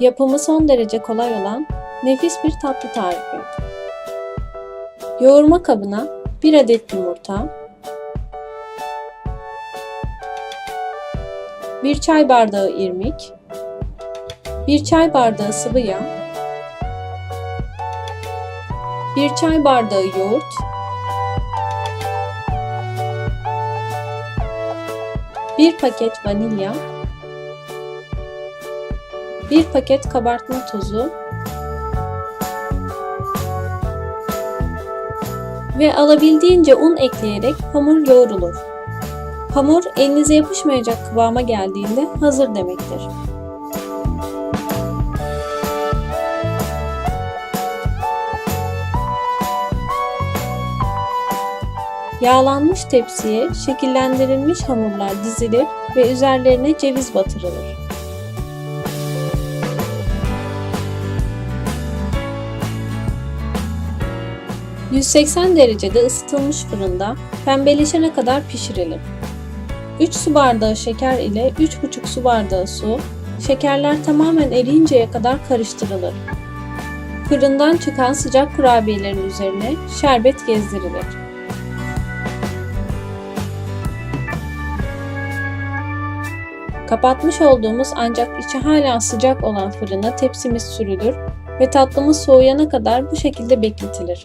Yapımı son derece kolay olan nefis bir tatlı tarifi. Yoğurma kabına 1 adet yumurta, 1 çay bardağı irmik, 1 çay bardağı sıvı yağ, 1 çay bardağı yoğurt, 1 paket vanilya, 1 paket kabartma tozu ve alabildiğince un ekleyerek hamur yoğrulur. Hamur elinize yapışmayacak kıvama geldiğinde hazır demektir. Yağlanmış tepsiye şekillendirilmiş hamurlar dizilir ve üzerlerine ceviz batırılır. ...180 derecede ısıtılmış fırında pembeleşene kadar pişirilir. 3 su bardağı şeker ile 3,5 su bardağı su, şekerler tamamen eriyinceye kadar karıştırılır. Fırından çıkan sıcak kurabiyelerin üzerine şerbet gezdirilir. Kapatmış olduğumuz ancak içi hala sıcak olan fırına tepsimiz sürülür ve tatlımız soğuyana kadar bu şekilde bekletilir.